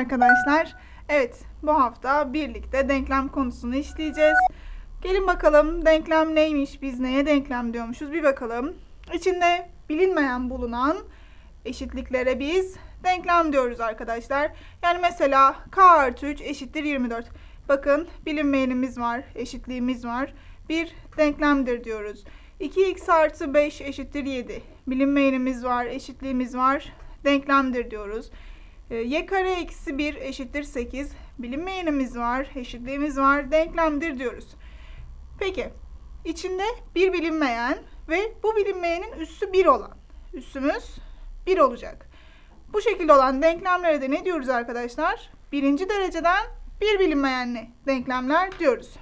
arkadaşlar. Evet, bu hafta birlikte denklem konusunu işleyeceğiz. Gelin bakalım denklem neymiş, biz neye denklem diyormuşuz bir bakalım. İçinde bilinmeyen bulunan eşitliklere biz denklem diyoruz arkadaşlar. Yani mesela k artı 3 eşittir 24. Bakın bilinmeyenimiz var, eşitliğimiz var. Bir denklemdir diyoruz. 2x artı 5 eşittir 7. Bilinmeyenimiz var, eşitliğimiz var. Denklemdir diyoruz. Ee, y kare eksi 1 eşittir 8. Bilinmeyenimiz var, eşitliğimiz var. Denklemdir diyoruz. Peki, içinde bir bilinmeyen ve bu bilinmeyenin üssü 1 olan. Üssümüz 1 olacak. Bu şekilde olan denklemlere de ne diyoruz arkadaşlar? Birinci dereceden bir bilinmeyenli denklemler diyoruz.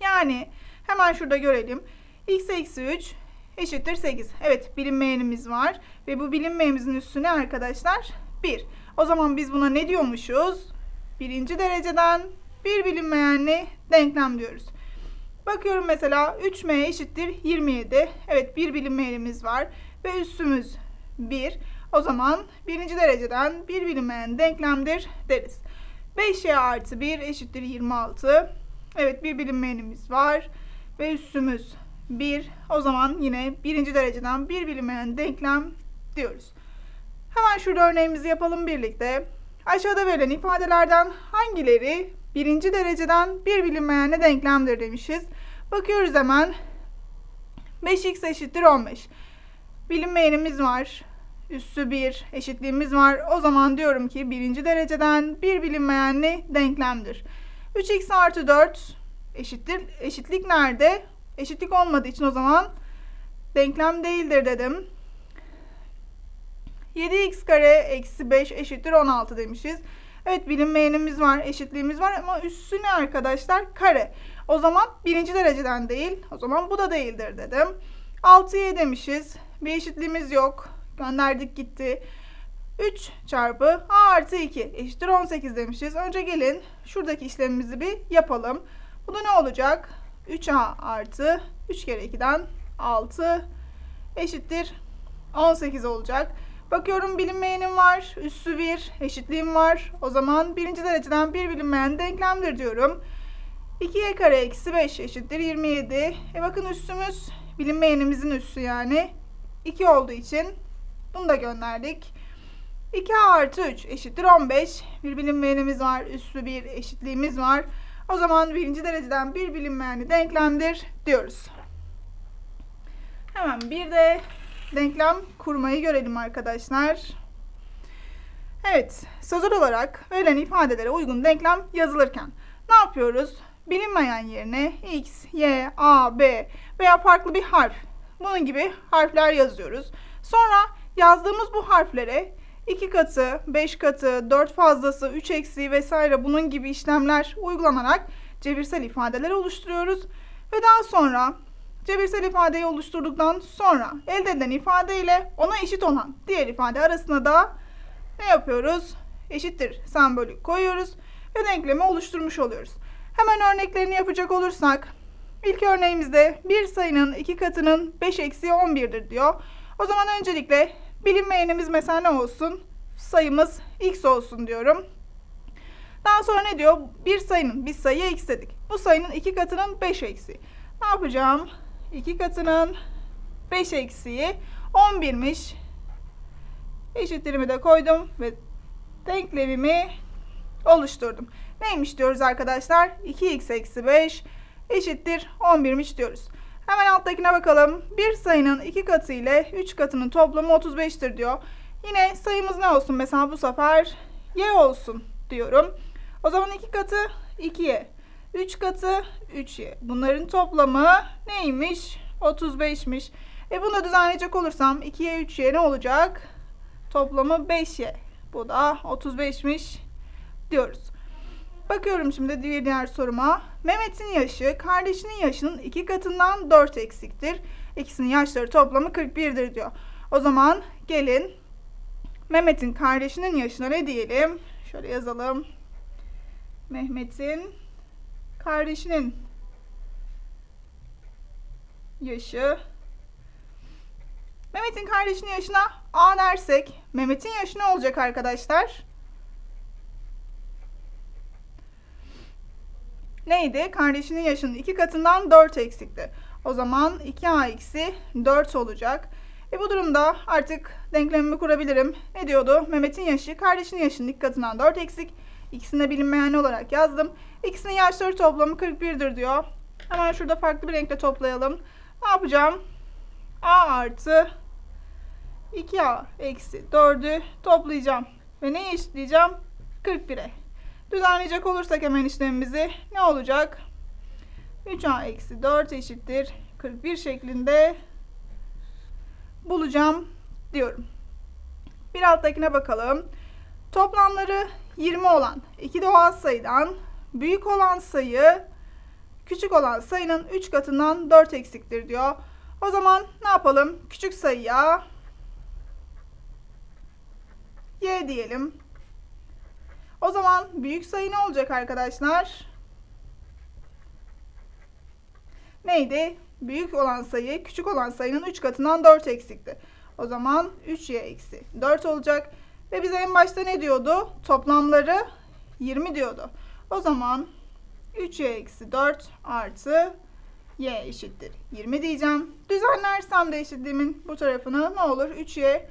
Yani hemen şurada görelim. x eksi 3 eşittir 8. Evet bilinmeyenimiz var. Ve bu bilinmeyenimizin üssü ne arkadaşlar? 1. O zaman biz buna ne diyormuşuz? Birinci dereceden bir bilinmeyenli denklem diyoruz. Bakıyorum mesela 3m eşittir 27. Evet bir bilinmeyenimiz var. Ve üssümüz 1. O zaman birinci dereceden bir bilinmeyen denklemdir deriz. 5y artı 1 eşittir 26. Evet bir bilinmeyenimiz var. Ve üssümüz 1. O zaman yine birinci dereceden bir bilinmeyen denklem diyoruz. Hemen şurada örneğimizi yapalım birlikte. Aşağıda verilen ifadelerden hangileri birinci dereceden bir bilinmeyenle denklemdir demişiz. Bakıyoruz hemen. 5x eşittir 15. Bilinmeyenimiz var. Üssü 1 eşitliğimiz var. O zaman diyorum ki birinci dereceden bir bilinmeyenli denklemdir. 3x artı 4 eşittir. Eşitlik nerede? Eşitlik olmadığı için o zaman denklem değildir dedim. 7x kare eksi 5 eşittir 16 demişiz. Evet bilinmeyenimiz var, eşitliğimiz var ama üssü ne arkadaşlar? Kare. O zaman birinci dereceden değil. O zaman bu da değildir dedim. 6y demişiz. Bir eşitliğimiz yok. Gönderdik gitti. 3 çarpı a artı 2 eşittir 18 demişiz. Önce gelin şuradaki işlemimizi bir yapalım. Bu da ne olacak? 3a artı 3 kere 2'den 6 eşittir 18 olacak. Bakıyorum bilinmeyenim var. Üssü 1, eşitliğim var. O zaman birinci dereceden bir bilinmeyen denklemdir diyorum. 2y kare eksi 5 eşittir 27. E bakın üssümüz bilinmeyenimizin üssü yani. 2 olduğu için bunu da gönderdik. 2a artı 3 eşittir 15. Bir bilinmeyenimiz var. Üssü 1, eşitliğimiz var. O zaman birinci dereceden bir bilinmeyenli denklemdir diyoruz. Hemen bir de denklem kurmayı görelim arkadaşlar. Evet, sözel olarak verilen ifadelere uygun denklem yazılırken ne yapıyoruz? Bilinmeyen yerine x, y, a, b veya farklı bir harf bunun gibi harfler yazıyoruz. Sonra yazdığımız bu harflere 2 katı, 5 katı, 4 fazlası, 3 eksiği vesaire bunun gibi işlemler uygulanarak cebirsel ifadeler oluşturuyoruz. Ve daha sonra cebirsel ifadeyi oluşturduktan sonra elde edilen ifade ile ona eşit olan diğer ifade arasında da ne yapıyoruz? Eşittir sembolü koyuyoruz ve denklemi oluşturmuş oluyoruz. Hemen örneklerini yapacak olursak ilk örneğimizde bir sayının iki katının 5 eksiği 11'dir diyor. O zaman öncelikle bilinmeyenimiz mesela ne olsun? Sayımız x olsun diyorum. Daha sonra ne diyor? Bir sayının, biz sayıya x dedik. Bu sayının iki katının 5 eksiği. Ne yapacağım? 2 katının 5 eksiği 11'miş. Eşitlerimi de koydum ve denklemimi oluşturdum. Neymiş diyoruz arkadaşlar? 2x eksi 5 eşittir 11'miş diyoruz. Hemen alttakine bakalım. Bir sayının 2 katı ile 3 katının toplamı 35'tir diyor. Yine sayımız ne olsun? Mesela bu sefer y olsun diyorum. O zaman 2 katı 2y. 3 katı 3y. Bunların toplamı neymiş? 35'miş. E bunu düzenleyecek olursam 2y 3y ne olacak? Toplamı 5y. Bu da 35'miş diyoruz. Bakıyorum şimdi diğer, diğer soruma. Mehmet'in yaşı kardeşinin yaşının iki katından 4 eksiktir. İkisinin yaşları toplamı 41'dir diyor. O zaman gelin Mehmet'in kardeşinin yaşına ne diyelim? Şöyle yazalım. Mehmet'in kardeşinin yaşı Mehmet'in kardeşinin yaşına A dersek Mehmet'in yaşı ne olacak arkadaşlar? Neydi? Kardeşinin yaşının 2 katından 4 eksikti. O zaman 2A eksi 4 olacak. E bu durumda artık denklemimi kurabilirim. Ne diyordu? Mehmet'in yaşı kardeşinin yaşının 2 katından 4 eksik. İkisini de bilinmeyen olarak yazdım. İkisinin yaşları toplamı 41'dir diyor. Hemen şurada farklı bir renkle toplayalım. Ne yapacağım? a artı 2a eksi 4'ü toplayacağım. Ve neyi eşitleyeceğim? 41'e. Düzenleyecek olursak hemen işlemimizi ne olacak? 3a eksi 4 eşittir 41 şeklinde bulacağım diyorum. Bir alttakine bakalım. Toplamları 20 olan iki doğal sayıdan büyük olan sayı küçük olan sayının 3 katından 4 eksiktir diyor. O zaman ne yapalım? Küçük sayıya y diyelim. O zaman büyük sayı ne olacak arkadaşlar? Neydi? Büyük olan sayı küçük olan sayının 3 katından 4 eksikti. O zaman 3y eksi 4 olacak. Ve bize en başta ne diyordu? Toplamları 20 diyordu. O zaman 3y eksi 4 artı y eşittir 20 diyeceğim. Düzenlersem de eşitliğimin bu tarafını ne olur? 3y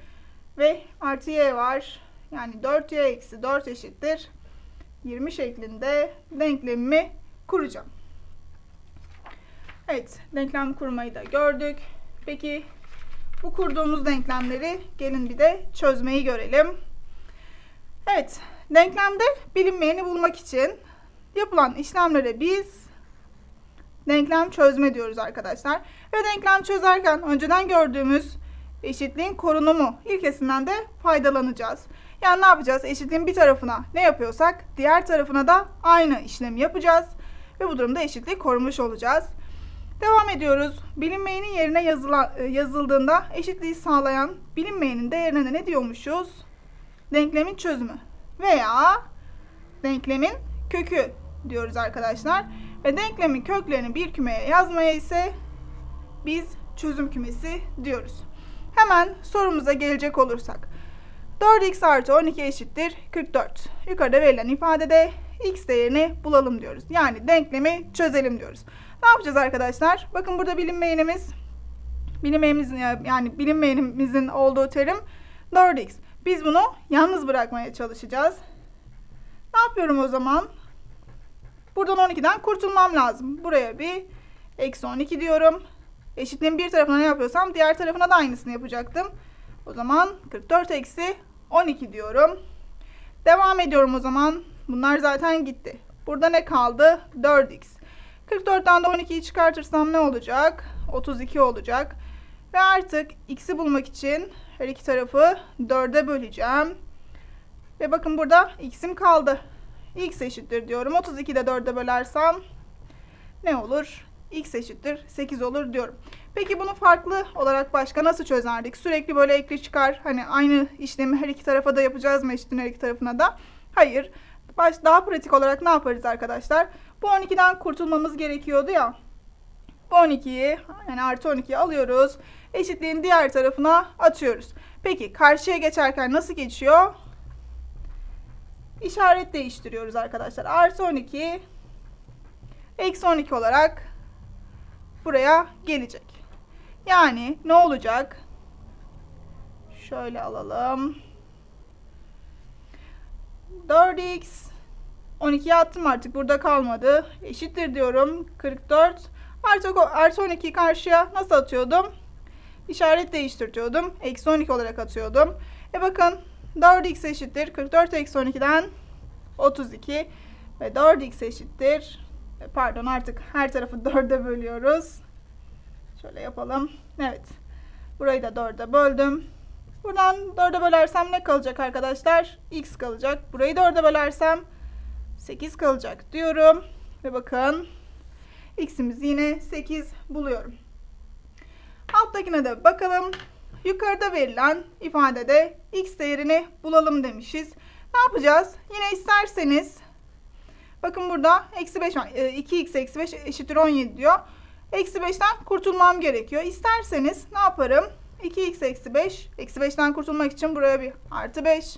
ve artı y var. Yani 4y eksi 4 eşittir 20 şeklinde denklemimi kuracağım. Evet, denklem kurmayı da gördük. Peki bu kurduğumuz denklemleri gelin bir de çözmeyi görelim. Evet, denklemde bilinmeyeni bulmak için yapılan işlemlere biz denklem çözme diyoruz arkadaşlar. Ve denklem çözerken önceden gördüğümüz eşitliğin korunumu ilkesinden de faydalanacağız. Yani ne yapacağız? Eşitliğin bir tarafına ne yapıyorsak diğer tarafına da aynı işlemi yapacağız. Ve bu durumda eşitliği korumuş olacağız. Devam ediyoruz. Bilinmeyenin yerine yazıla, e, yazıldığında eşitliği sağlayan bilinmeyenin değerine ne diyormuşuz? Denklemin çözümü veya denklemin kökü diyoruz arkadaşlar. Ve denklemin köklerini bir kümeye yazmaya ise biz çözüm kümesi diyoruz. Hemen sorumuza gelecek olursak. 4x artı 12 eşittir 44. Yukarıda verilen ifadede x değerini bulalım diyoruz. Yani denklemi çözelim diyoruz. Ne yapacağız arkadaşlar? Bakın burada bilinmeyenimiz bilinmeyenimizin yani bilinmeyenimizin olduğu terim 4x. Biz bunu yalnız bırakmaya çalışacağız. Ne yapıyorum o zaman? Buradan 12'den kurtulmam lazım. Buraya bir eksi 12 diyorum. Eşitliğin bir tarafına ne yapıyorsam diğer tarafına da aynısını yapacaktım. O zaman 44 eksi 12 diyorum. Devam ediyorum o zaman. Bunlar zaten gitti. Burada ne kaldı? 4x. 44'ten de 12'yi çıkartırsam ne olacak? 32 olacak. Ve artık x'i bulmak için her iki tarafı 4'e böleceğim. Ve bakın burada x'im kaldı. x eşittir diyorum. 32'de 4'e bölersem ne olur? x eşittir 8 olur diyorum. Peki bunu farklı olarak başka nasıl çözerdik? Sürekli böyle ekli çıkar. Hani aynı işlemi her iki tarafa da yapacağız mı eşitliğin her iki tarafına da? Hayır. Baş, daha pratik olarak ne yaparız arkadaşlar? Bu 12'den kurtulmamız gerekiyordu ya. Bu 12'yi yani artı 12'yi alıyoruz. Eşitliğin diğer tarafına atıyoruz. Peki karşıya geçerken nasıl geçiyor? İşaret değiştiriyoruz arkadaşlar. Artı 12 eksi 12 olarak buraya gelecek. Yani ne olacak? Şöyle alalım. 4x 12'ye attım artık burada kalmadı. Eşittir diyorum. 44 artı, artı 12 karşıya nasıl atıyordum? İşaret değiştiriyordum. Eksi 12 olarak atıyordum. E bakın 4x eşittir. 44 eksi 12'den 32 ve 4x eşittir. E, pardon artık her tarafı 4'e bölüyoruz. Şöyle yapalım. Evet. Burayı da 4'e böldüm. Buradan 4'e bölersem ne kalacak arkadaşlar? X kalacak. Burayı 4'e bölersem 8 kalacak diyorum. Ve bakın x'imiz yine 8 buluyorum. Alttakine de bakalım. Yukarıda verilen ifadede x değerini bulalım demişiz. Ne yapacağız? Yine isterseniz bakın burada eksi 5 2x eksi 5 eşittir 17 diyor. Eksi 5'ten kurtulmam gerekiyor. İsterseniz ne yaparım? 2x eksi 5. Eksi 5'ten kurtulmak için buraya bir artı 5.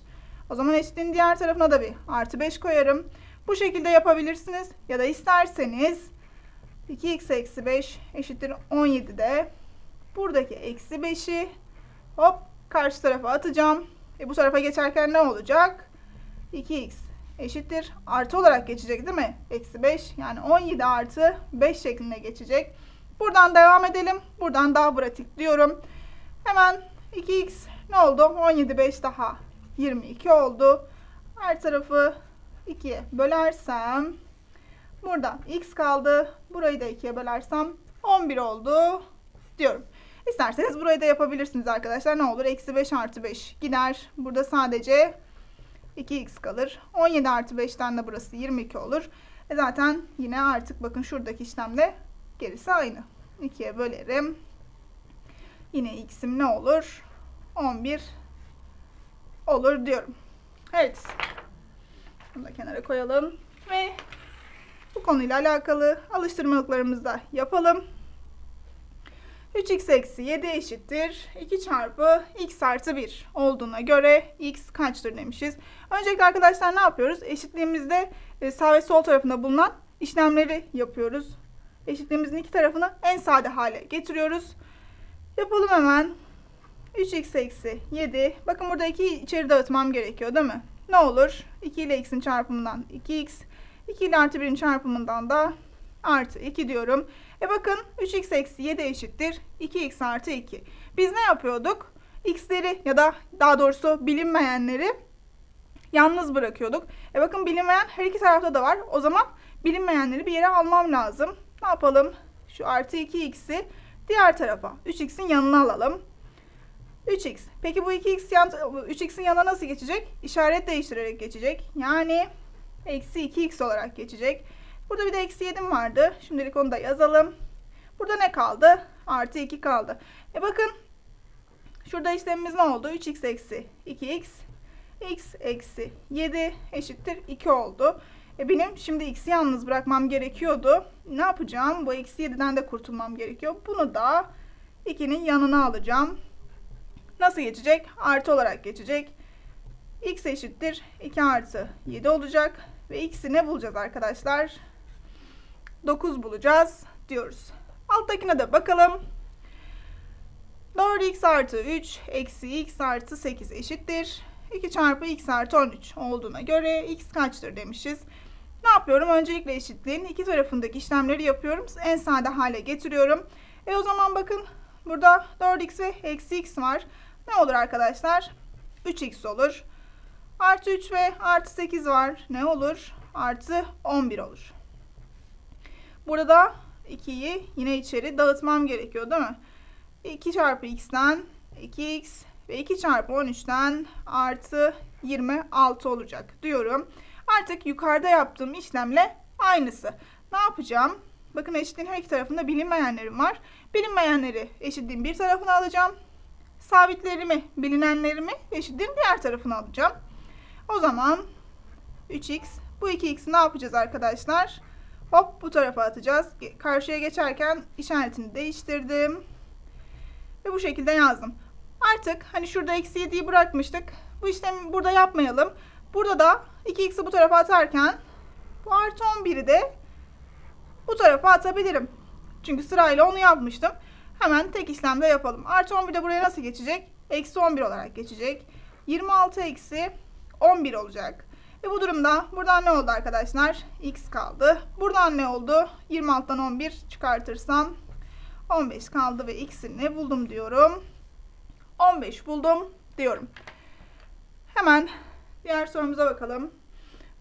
O zaman eşitliğin diğer tarafına da bir artı 5 koyarım. Bu şekilde yapabilirsiniz. Ya da isterseniz 2x eksi 5 eşittir 17'de buradaki eksi 5'i hop karşı tarafa atacağım. E bu tarafa geçerken ne olacak? 2x eşittir. Artı olarak geçecek değil mi? Eksi 5 yani 17 artı 5 şeklinde geçecek. Buradan devam edelim. Buradan daha pratik diyorum. Hemen 2x ne oldu? 17 5 daha 22 oldu. Her tarafı 2'ye bölersem burada x kaldı. Burayı da 2'ye bölersem 11 oldu diyorum. İsterseniz burayı da yapabilirsiniz arkadaşlar. Ne olur? Eksi 5 artı 5 gider. Burada sadece 2x kalır. 17 artı 5'ten de burası 22 olur. E zaten yine artık bakın şuradaki işlemle gerisi aynı. 2'ye bölerim. Yine x'im ne olur? 11 olur diyorum. Evet. Bunu da kenara koyalım. Ve bu konuyla alakalı alıştırmalıklarımızı da yapalım. 3x eksi 7 eşittir 2 çarpı x artı 1 olduğuna göre x kaçtır demişiz. Öncelikle arkadaşlar ne yapıyoruz? Eşitliğimizde e, sağ ve sol tarafında bulunan işlemleri yapıyoruz. Eşitliğimizin iki tarafını en sade hale getiriyoruz. Yapalım hemen. 3x eksi 7. Bakın burada 2'yi içeri dağıtmam gerekiyor değil mi? Ne olur? 2 ile x'in çarpımından 2x. 2 ile artı 1'in çarpımından da artı 2 diyorum. E bakın 3x eksi 7 eşittir 2x artı 2. Biz ne yapıyorduk? x'leri ya da daha doğrusu bilinmeyenleri yalnız bırakıyorduk. E bakın bilinmeyen her iki tarafta da var. O zaman bilinmeyenleri bir yere almam lazım. Ne yapalım? Şu artı 2x'i diğer tarafa 3x'in yanına alalım. 3x. Peki bu 2x yan, 3x'in yanına nasıl geçecek? İşaret değiştirerek geçecek. Yani eksi 2x olarak geçecek. Burada bir de eksi 7'm vardı. Şimdilik onu da yazalım. Burada ne kaldı? Artı 2 kaldı. E bakın. Şurada işlemimiz ne oldu? 3x eksi 2x. x eksi 7 eşittir 2 oldu. E benim şimdi x'i yalnız bırakmam gerekiyordu. Ne yapacağım? Bu eksi 7'den de kurtulmam gerekiyor. Bunu da 2'nin yanına alacağım. Nasıl geçecek? Artı olarak geçecek. x eşittir 2 artı 7 olacak. Ve x'i ne bulacağız arkadaşlar? 9 bulacağız diyoruz. Alttakine de bakalım. 4x artı 3 eksi x artı 8 eşittir. 2 çarpı x artı 13 olduğuna göre x kaçtır demişiz. Ne yapıyorum? Öncelikle eşitliğin iki tarafındaki işlemleri yapıyorum. En sade hale getiriyorum. E o zaman bakın burada 4x ve eksi x var. Ne olur arkadaşlar? 3x olur. Artı 3 ve artı 8 var. Ne olur? Artı 11 olur. Burada 2'yi yine içeri dağıtmam gerekiyor değil mi? 2 çarpı x'ten 2x ve 2 çarpı 13'ten artı 26 olacak diyorum. Artık yukarıda yaptığım işlemle aynısı. Ne yapacağım? Bakın eşitliğin her iki tarafında bilinmeyenlerim var. Bilinmeyenleri eşitliğin bir tarafına alacağım. Sabitlerimi, bilinenlerimi eşitliğin diğer tarafına alacağım. O zaman 3x bu 2x'i ne yapacağız arkadaşlar? Hop bu tarafa atacağız. Karşıya geçerken işaretini değiştirdim. Ve bu şekilde yazdım. Artık hani şurada eksi 7'yi bırakmıştık. Bu işlemi burada yapmayalım. Burada da 2x'i bu tarafa atarken bu artı 11'i de bu tarafa atabilirim. Çünkü sırayla onu yapmıştım. Hemen tek işlemde yapalım. Artı 11 de buraya nasıl geçecek? Eksi 11 olarak geçecek. 26 eksi 11 olacak. Ve bu durumda buradan ne oldu arkadaşlar? X kaldı. Buradan ne oldu? 26'dan 11 çıkartırsam 15 kaldı ve x'in ne buldum diyorum. 15 buldum diyorum. Hemen diğer sorumuza bakalım.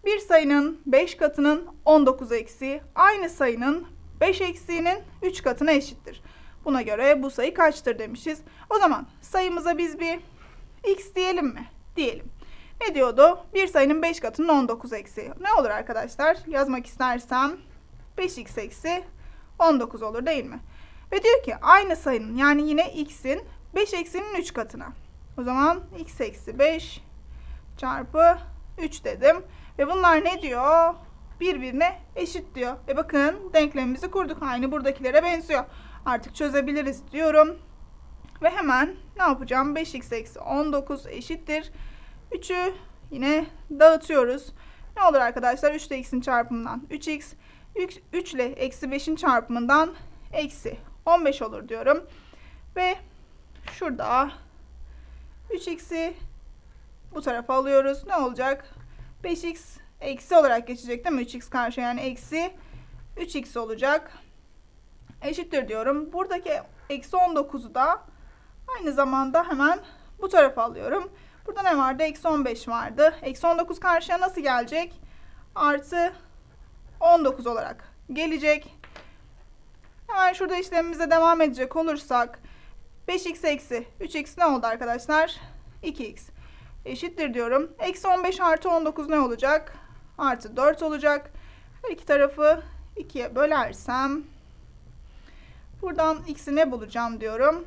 Bir sayının 5 katının 19 eksiği aynı sayının 5 eksiğinin 3 katına eşittir. Buna göre bu sayı kaçtır demişiz. O zaman sayımıza biz bir x diyelim mi? Diyelim. Ne diyordu? Bir sayının 5 katının 19 eksiği. Ne olur arkadaşlar? Yazmak istersem 5x eksi 19 olur değil mi? Ve diyor ki aynı sayının yani yine x'in 5 eksinin 3 katına. O zaman x eksi 5 çarpı 3 dedim. Ve bunlar ne diyor? Birbirine eşit diyor. E bakın denklemimizi kurduk. Aynı buradakilere benziyor. Artık çözebiliriz diyorum. Ve hemen ne yapacağım? 5x eksi 19 eşittir. 3'ü yine dağıtıyoruz. Ne olur arkadaşlar? 3 ile x'in çarpımından 3x. 3, 3 ile eksi 5'in çarpımından eksi 15 olur diyorum. Ve şurada 3x'i bu tarafa alıyoruz. Ne olacak? 5x eksi olarak geçecek değil mi? 3x karşı yani eksi 3x olacak. Eşittir diyorum. Buradaki eksi 19'u da aynı zamanda hemen bu tarafa alıyorum. Burada ne vardı? Eksi 15 vardı. Eksi 19 karşıya nasıl gelecek? Artı 19 olarak gelecek. Hemen şurada işlemimize devam edecek olursak 5x eksi 3x ne oldu arkadaşlar? 2x eşittir diyorum. Eksi 15 artı 19 ne olacak? Artı 4 olacak. Her iki tarafı 2'ye bölersem buradan x'i ne bulacağım diyorum.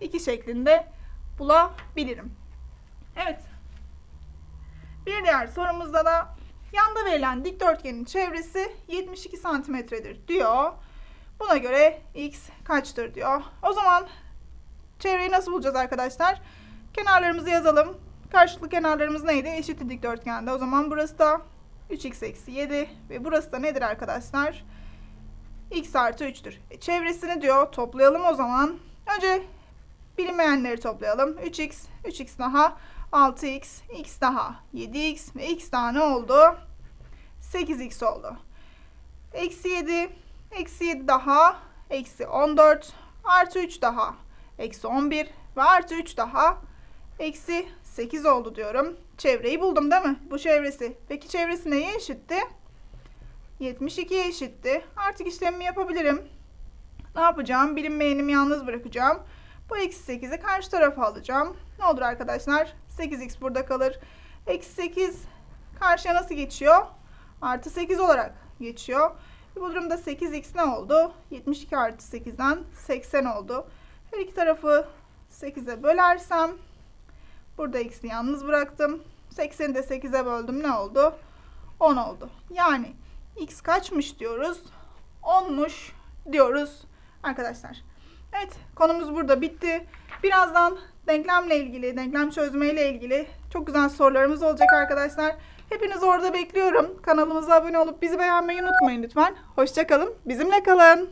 2 şeklinde bulabilirim. Evet. Bir diğer sorumuzda da yanda verilen dikdörtgenin çevresi 72 santimetredir diyor. Buna göre x kaçtır diyor. O zaman çevreyi nasıl bulacağız arkadaşlar? Kenarlarımızı yazalım. Karşılıklı kenarlarımız neydi? Eşit dikdörtgende. O zaman burası da 3x eksi 7 ve burası da nedir arkadaşlar? X artı 3'tür. E, çevresini diyor toplayalım o zaman. Önce bilinmeyenleri toplayalım. 3x, 3x daha 6x, x daha 7x ve x daha ne oldu? 8x oldu. Eksi 7, eksi 7 daha eksi 14 artı 3 daha eksi 11 ve artı 3 daha eksi 8 oldu diyorum. Çevreyi buldum değil mi? Bu çevresi. Peki çevresi neye eşitti? 72'ye eşitti. Artık işlemimi yapabilirim. Ne yapacağım? Bilinmeyenimi yalnız bırakacağım. Bu eksi 8'i karşı tarafa alacağım. Ne olur arkadaşlar? 8x burada kalır. Eksi 8 karşıya nasıl geçiyor? Artı 8 olarak geçiyor. Bu durumda 8x ne oldu? 72 artı 8'den 80 oldu. Her iki tarafı 8'e bölersem burada x'i yalnız bıraktım. 80'i de 8'e böldüm ne oldu? 10 oldu. Yani x kaçmış diyoruz? 10'muş diyoruz arkadaşlar. Evet konumuz burada bitti. Birazdan denklemle ilgili, denklem çözmeyle ilgili çok güzel sorularımız olacak arkadaşlar. Hepinizi orada bekliyorum. Kanalımıza abone olup bizi beğenmeyi unutmayın lütfen. Hoşçakalın, bizimle kalın.